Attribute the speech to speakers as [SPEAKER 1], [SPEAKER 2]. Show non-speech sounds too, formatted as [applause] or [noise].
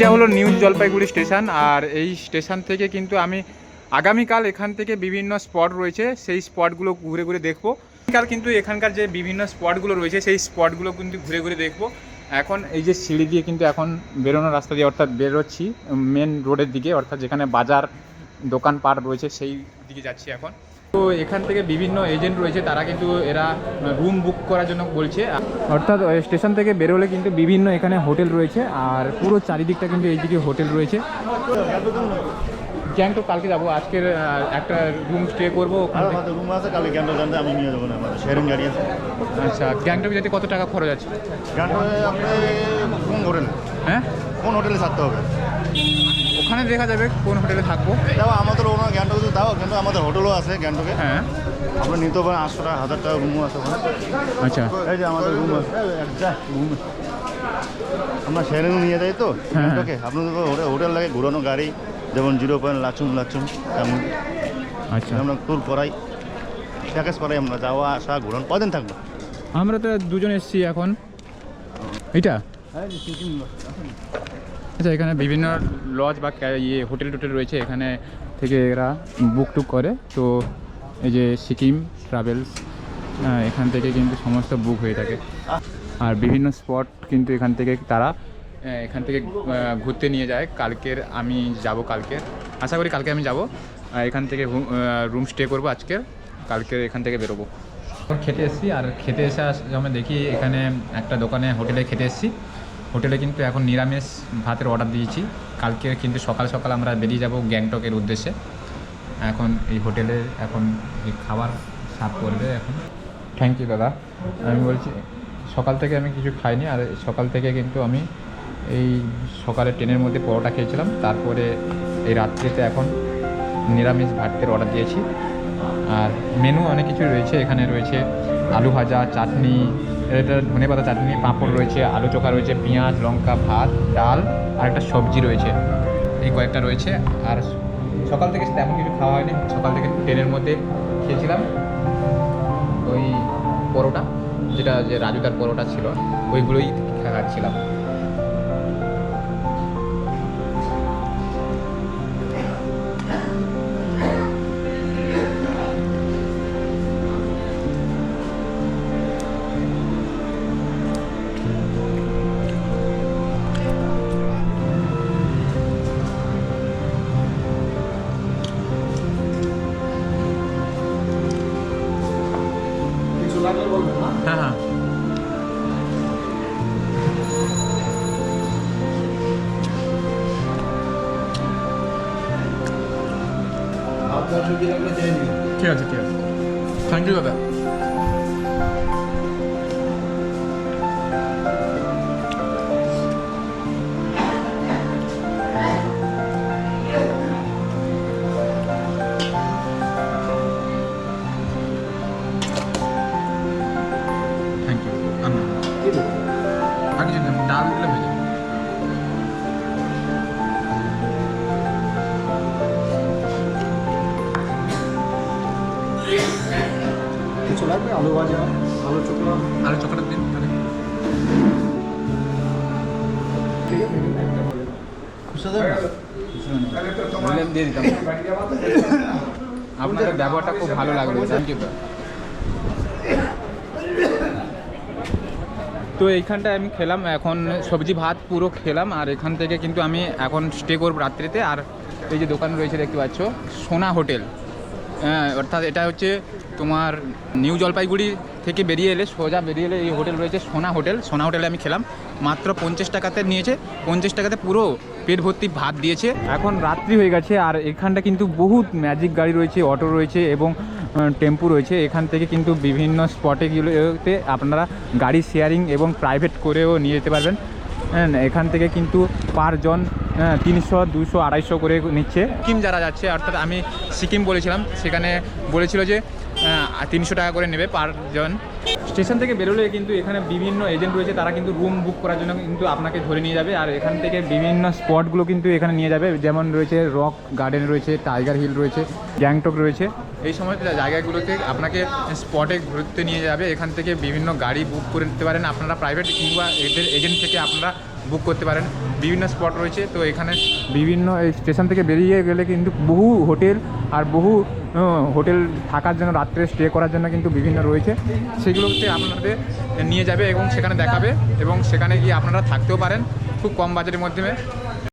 [SPEAKER 1] এটা হলো new Jalpaiguri station, আর এই স্টেশন থেকে কিন্তু আমি আগামীকাল এখান থেকে বিভিন্ন স্পট রয়েছে, সেই স্পটগুলো ঘুরে ঘুরে দেখব। কাল কিন্তু এখানকার যে বিভিন্ন স্পটগুলো রয়েছে, সেই স্পটগুলো কিন্তু ঘুরে ঘুরে দেখব। এখন এই যে সিঁড়ি দিয়ে কিন্তু এখন বেরোনোর রাস্তা দিয়ে অর্থাৎ বেরোচ্ছি মেন রোডের দিকে, অর্থাৎ যেখানে বাজার দোকানপাট রয়েছে, সেই দিকে যাচ্ছি এখন। তো এখান থেকে বিভিন্ন এজেন্ট রয়েছে তারা কিন্তু এরা রুম বুক করার জন্য বলছে। অর্থাৎ স্টেশন থেকে বেরোলে কিন্তু বিভিন্ন এখানে হোটেল রয়েছে আর পুরো চারিদিকটা কিন্তু এইদিকে হোটেল রয়েছে। গ্যাংটক কালকে যাব আজকের একটা রুম স্টে করব
[SPEAKER 2] রুম আছে কালকে জানতে আমি নিয়ে যাব না আমাদের শেয়ারিং গাড়ি আছে।
[SPEAKER 1] আচ্ছা গ্যাংটক যেতে কত টাকা খরচ আছে?
[SPEAKER 2] আপনি কোন হোটেলে?
[SPEAKER 1] হ্যাঁ?
[SPEAKER 2] কোন হোটেলে থাকতে হবে?
[SPEAKER 1] ওখানে দেখা যাবে কোন হোটেলে থাকব।
[SPEAKER 2] আমাদের ওনার গ্যান্টকে দাও কিন্তু আমাদের হোটেলও আছে গ্যান্টকে
[SPEAKER 1] হ্যাঁ।
[SPEAKER 2] আপনি নিতে পারেন আটশো টাকা হাজার টাকা রুমও আছে ওখানে।
[SPEAKER 1] আচ্ছা।
[SPEAKER 2] এই যে আমাদের রুম আছে। রুম আমরা শেয়ারিং নিয়ে যাই তো
[SPEAKER 1] হ্যাঁ।
[SPEAKER 2] গ্যান্টকে আপনাদের হোটেল হোটেল লাগে ঘুরানো গাড়ি যেমন জিরো পয়েন্ট লাচুম লাচুম তেমন।
[SPEAKER 1] আচ্ছা।
[SPEAKER 2] আমরা ট্যুর করাই। প্যাকেজ করাই আমরা যাওয়া আসা ঘুরান কদিন থাকব?
[SPEAKER 1] আমরা তো দুজন এসেছি এখন। এইটা? আচ্ছা এখানে বিভিন্ন লজ বা ইয়ে হোটেল টোটেল রয়েছে। এখানে থেকে এরা বুক টুক করে। তো এই যে সিকিম ট্রাভেলস এখান থেকে কিন্তু সমস্ত বুক হয়ে থাকে। আর বিভিন্ন স্পট কিন্তু এখান থেকে তারা এখান থেকে ঘুরতে নিয়ে যায়। কালকের আমি যাব কালকে। আশা করি কালকে আমি যাব। এখান থেকে রুম স্টে করব আজকের কালকে এখান থেকে বেরোবো। খেতে এসেছি। আর খেতে এসে যখন দেখি এখানে একটা দোকানে হোটেলে খেতে এসেছি। হোটেলে কিন্তু এখন নিরামিষ ভাতের অর্ডার দিয়েছি। কালকে কিন্তু সকাল সকাল আমরা বেরিয়ে যাব গ্যাংটকের উদ্দেশ্যে। এখন এই হোটেলে এখন এই খাবার সার্ভ করবে এখন। থ্যাংক ইউ দাদা। আমি বলছি, সকাল থেকে আমি কিছু খাইনি, আর সকাল থেকে কিন্তু আমি এই সকালে ট্রেনের মধ্যে পরোটা খেয়েছিলাম। তারপরে এই রাত্রিতে এখন নিরামিষ ভাতের অর্ডার দিয়েছি। আর মেনু অনেক কিছু রয়েছে। এখানে রয়েছে আলু ভাজা, চাটনি এটা ধনে পাতা, চাটনি, পাঁপড় রয়েছে, আলু চোখা রয়েছে, পেঁয়াজ, লঙ্কা, ভাত, ডাল, আর একটা সবজি রয়েছে। এই কয়েকটা রয়েছে, আর সকাল থেকে তেমন কিছু খাওয়া হয়নি। সকাল থেকে ট্রেনের মধ্যে খেয়েছিলাম ওই পরোটা, যেটা যে রাজুদার পরোটা ছিল, ওইগুলোই খাচ্ছিলাম ঠিক আছে ঠিক আছে থ্যাংক ইউ দাদা থ্যাংক ইউ আমি আগে যদি ডাল দিলে
[SPEAKER 2] কিছু লাগবে আলু ভাজা আলু চোখা।
[SPEAKER 1] আলু দিন দিয়ে দিতাম। আপনাদের ব্যবহারটা খুব ভালো লাগল থ্যাংক ইউ [coughs] তো এইখানটায় আমি খেলাম এখন সবজি ভাত পুরো খেলাম আর এখান থেকে কিন্তু আমি এখন স্টে করব রাত্রিতে। আর এই যে দোকান রয়েছে দেখতে পাচ্ছ সোনা হোটেল। হ্যাঁ অর্থাৎ এটা হচ্ছে তোমার নিউ জলপাইগুড়ি থেকে বেরিয়ে এলে সোজা বেরিয়ে এলে এই হোটেল রয়েছে সোনা হোটেল। সোনা হোটেলে আমি খেলাম। মাত্র পঞ্চাশ টাকাতে নিয়েছে। পঞ্চাশ টাকাতে পুরো পেট ভর্তি ভাত দিয়েছে। এখন রাত্রি হয়ে গেছে আর এখানটা কিন্তু বহুত ম্যাজিক গাড়ি রয়েছে অটো রয়েছে এবং টেম্পু রয়েছে। এখান থেকে কিন্তু বিভিন্ন স্পটে গুলোতে আপনারা গাড়ি শেয়ারিং এবং প্রাইভেট করেও নিয়ে যেতে পারবেন। হ্যাঁ এখান থেকে কিন্তু পারজন তিনশো দুশো আড়াইশো করে নিচ্ছে। সিকিম যারা যাচ্ছে অর্থাৎ আমি সিকিম বলেছিলাম সেখানে বলেছিল যে তিনশো টাকা করে নেবে পার জন। স্টেশন থেকে বেরোলে কিন্তু এখানে বিভিন্ন এজেন্ট রয়েছে তারা কিন্তু রুম বুক করার জন্য কিন্তু আপনাকে ধরে নিয়ে যাবে। আর এখান থেকে বিভিন্ন স্পটগুলো কিন্তু এখানে নিয়ে যাবে। যেমন রয়েছে রক গার্ডেন রয়েছে টাইগার হিল রয়েছে গ্যাংটক রয়েছে। এই সমস্ত জায়গাগুলোতে আপনাকে স্পটে ঘুরতে নিয়ে যাবে। এখান থেকে বিভিন্ন গাড়ি বুক করে নিতে পারেন। আপনারা প্রাইভেট কিংবা এদের এজেন্ট থেকে আপনারা বুক করতে পারেন। বিভিন্ন স্পট রয়েছে, তো এখানে বিভিন্ন এই স্টেশন থেকে বেরিয়ে গেলে কিন্তু বহু হোটেল আর বহু হোটেল থাকার জন্য, রাত্রে স্টে করার জন্য কিন্তু বিভিন্ন রয়েছে। সেগুলোতে আপনাদের নিয়ে যাবে এবং সেখানে দেখাবে এবং সেখানে গিয়ে আপনারা থাকতেও পারেন খুব কম বাজেটের মাধ্যমে।